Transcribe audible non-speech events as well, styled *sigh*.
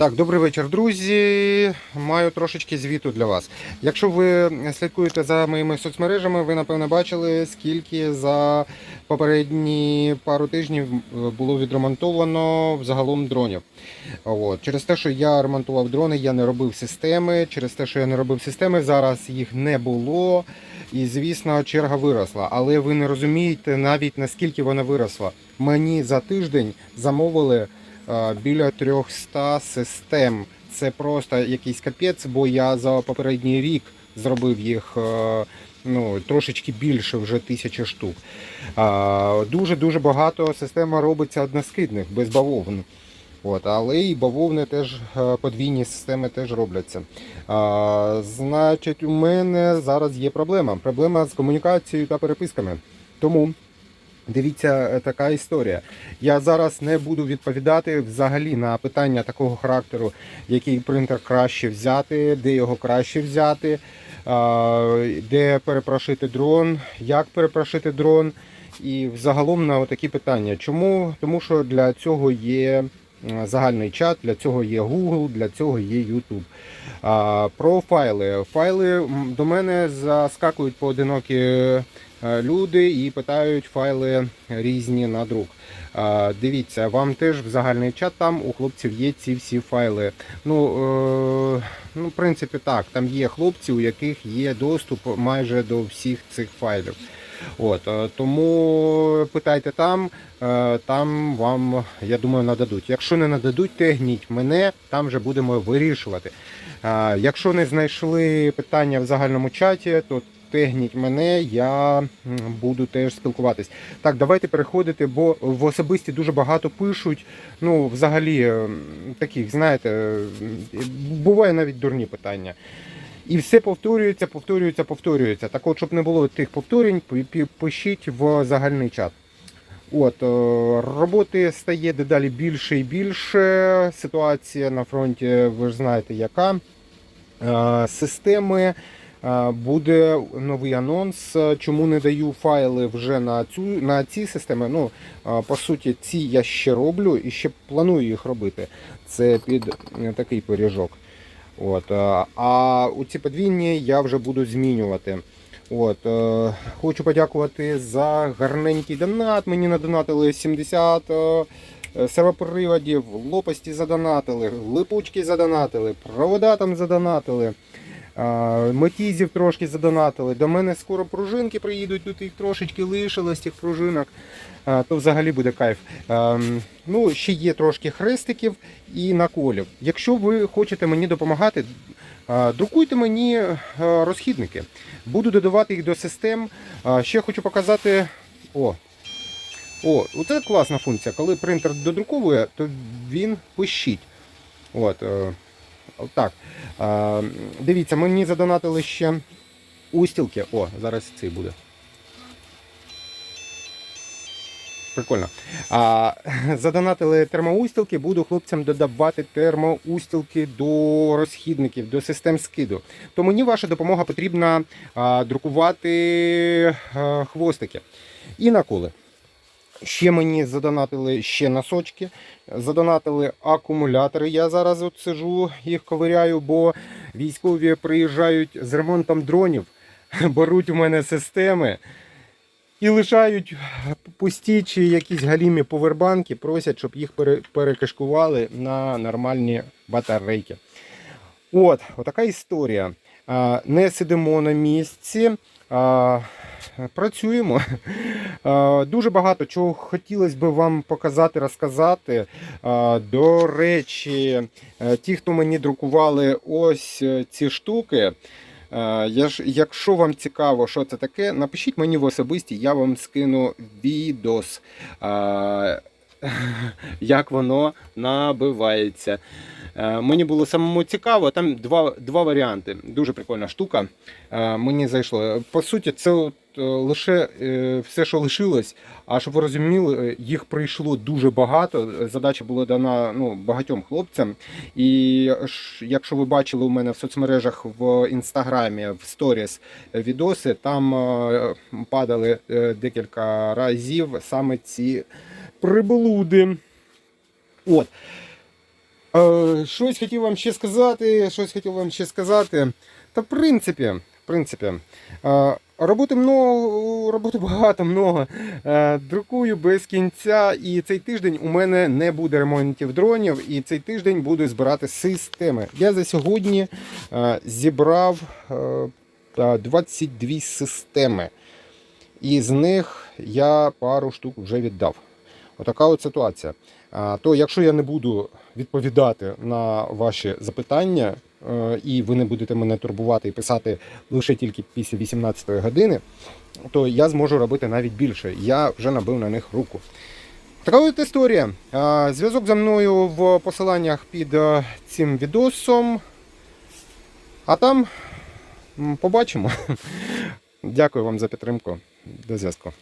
Так, добрий вечір, друзі. Маю трошечки звіту для вас. Якщо ви слідкуєте за моїми соцмережами, ви напевно бачили, скільки за попередні пару тижнів було відремонтовано взагалом дронів. От. Через те, що я ремонтував дрони, я не робив системи. Через те, що я не робив системи, зараз їх не було. І, звісно, черга виросла. Але ви не розумієте навіть наскільки вона виросла. Мені за тиждень замовили е, біля 300 систем. Це просто якийсь капець, бо я за попередній рік зробив їх е, ну, трошечки більше вже тисячі штук. Дуже дуже багато система робиться односкидних, без бавовн. От, але і бавовни теж е, подвійні системи теж робляться. А, значить, у мене зараз є проблема. Проблема з комунікацією та переписками. Тому дивіться е, така історія. Я зараз не буду відповідати взагалі на питання такого характеру, який принтер краще взяти, де його краще взяти, де перепрошити дрон, як перепрошити дрон. І взагалом на такі питання. Чому? Тому що для цього є загальний чат, для цього є Google, для цього є YouTube. Про файли. Файли до мене заскакують поодинокі е, люди і питають файли різні на друк. Дивіться, вам теж в загальний чат там у хлопців є ці всі файли. Ну, е, ну, в принципі, так, там є хлопці, у яких є доступ майже до всіх цих файлів. От, е, тому питайте там, е, там вам, я думаю, нададуть. Якщо не нададуть, тегніть мене, там вже будемо вирішувати. Е, Якщо не знайшли питання в загальному чаті, то тегніть мене, я буду теж спілкуватись. Так, давайте переходити, бо в особисті дуже багато пишуть. Ну, взагалі, таких, знаєте, буває навіть дурні питання. І все повторюється, повторюється, повторюється. Так от, щоб не було тих повторень, пи- пи- пишіть в загальний чат. От, е, роботи стає дедалі більше і більше. Ситуація на фронті, ви ж знаєте, яка. Е, Системи е, буде новий анонс. Чому не даю файли вже на цю на ці системи? Ну, по суті, ці я ще роблю і ще планую їх робити. Це під такий пиріжок. От, е, а у ці подвійні я вже буду змінювати. От, е, хочу подякувати за гарненький донат. Мені надонатили 70 е, сервоприводів, лопасті задонатили, липучки задонатили, провода там задонатили. Метізів трошки задонатили. До мене скоро пружинки приїдуть, тут їх трошечки лишилось тих пружинок. То взагалі буде кайф. Ну, ще є трошки хрестиків і наколів. Якщо ви хочете мені допомагати, друкуйте мені розхідники. Буду додавати їх до систем. Ще хочу показати. О, о, оце класна функція. Коли принтер додруковує, то він пищить. От, е, так. Дивіться, мені задонатили ще устілки. О, зараз цей буде. Прикольно. А, *laughs* задонатили термоустілки, буду хлопцям додавати термоустілки до розхідників, до систем скиду. То мені ваша допомога потрібна а, друкувати а, хвостики і наколи. Ще мені задонатили ще носочки, задонатили акумулятори. Я зараз от сижу, їх ковиряю, бо військові приїжджають з ремонтом дронів, *laughs* беруть у мене системи і лишають пусті чи якісь галімі повербанки, просять, щоб їх пере- перекашкували на нормальні батарейки. От, отака історія. Не сидимо на місці. Працюємо. Дуже багато чого хотілося б вам показати, розказати. До речі, е, ті, хто мені друкували ось е, ці штуки. е, якщо вам цікаво, що це таке, напишіть мені в особисті, я вам скину відос, *laughs* як воно набивається. Е, Мені було самому цікаво, там два, два варіанти. Дуже прикольна штука. Е, Мені зайшло. По суті, це от е, лише все, що лишилось. А щоб ви розуміли, їх прийшло дуже багато. Задача була дана ну, багатьом хлопцям. І якщо ви бачили у мене в соцмережах в інстаграмі, в сторіс відоси, там падали декілька разів саме ці приблуди. От. Е, щось хотів вам ще сказати, щось хотів вам ще сказати. Та в принципі, в принципі, е, роботи много, роботи багато, много. Е, друкую без кінця, і цей тиждень у мене не буде ремонтів дронів, і цей тиждень буду збирати системи. Я за сьогодні зібрав е, 22 системи. І з них я пару штук вже віддав. Отака от ситуація. То якщо я не буду відповідати на ваші запитання, е, і ви не будете мене турбувати і писати лише тільки після 18 години, то я зможу робити навіть більше. Я вже набив на них руку. Така от історія. Зв'язок за мною в посиланнях під е, цим відосом. А там побачимо. *laughs* Дякую вам за підтримку. До зв'язку.